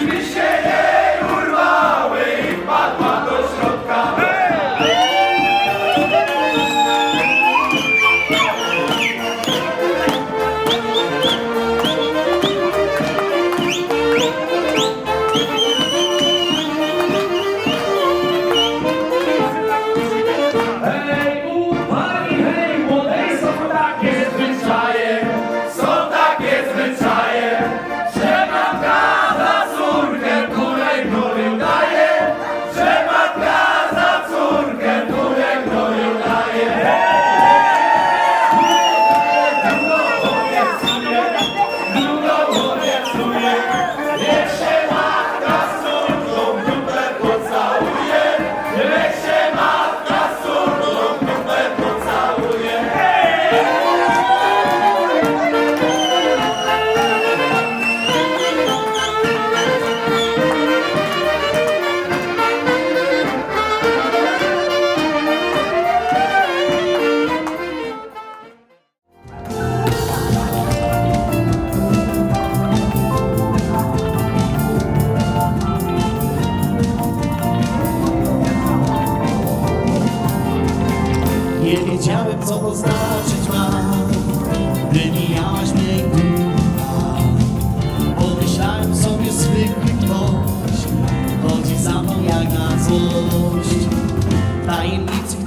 Kimi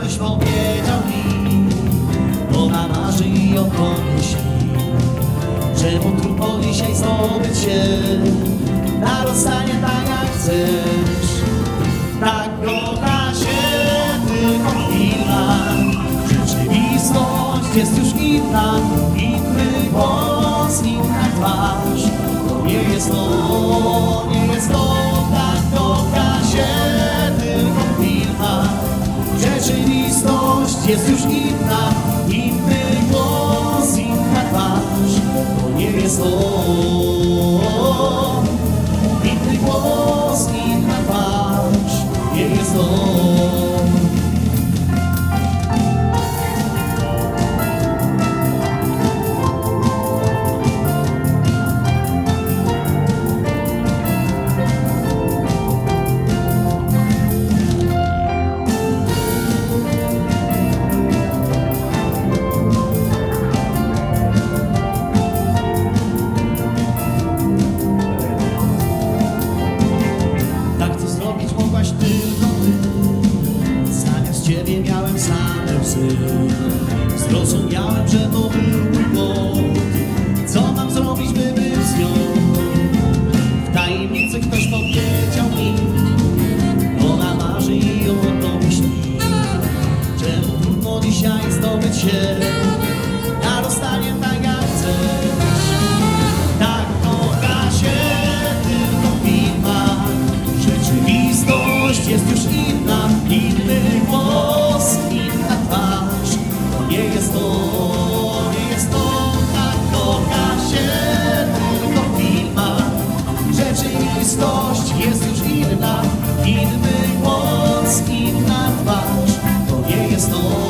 ktoś powiedział mi Ona marzy i o pomyśli Czemu trudno dzisiaj zdobyć się Na rozstanie tak jak chcesz? Tak godna się tylko chwila. Rzeczywistość jest już inna Inny głos, inna twarz. To nie jest to Conhece os e está imperiosas e capazes, conhece-os. It's the wall.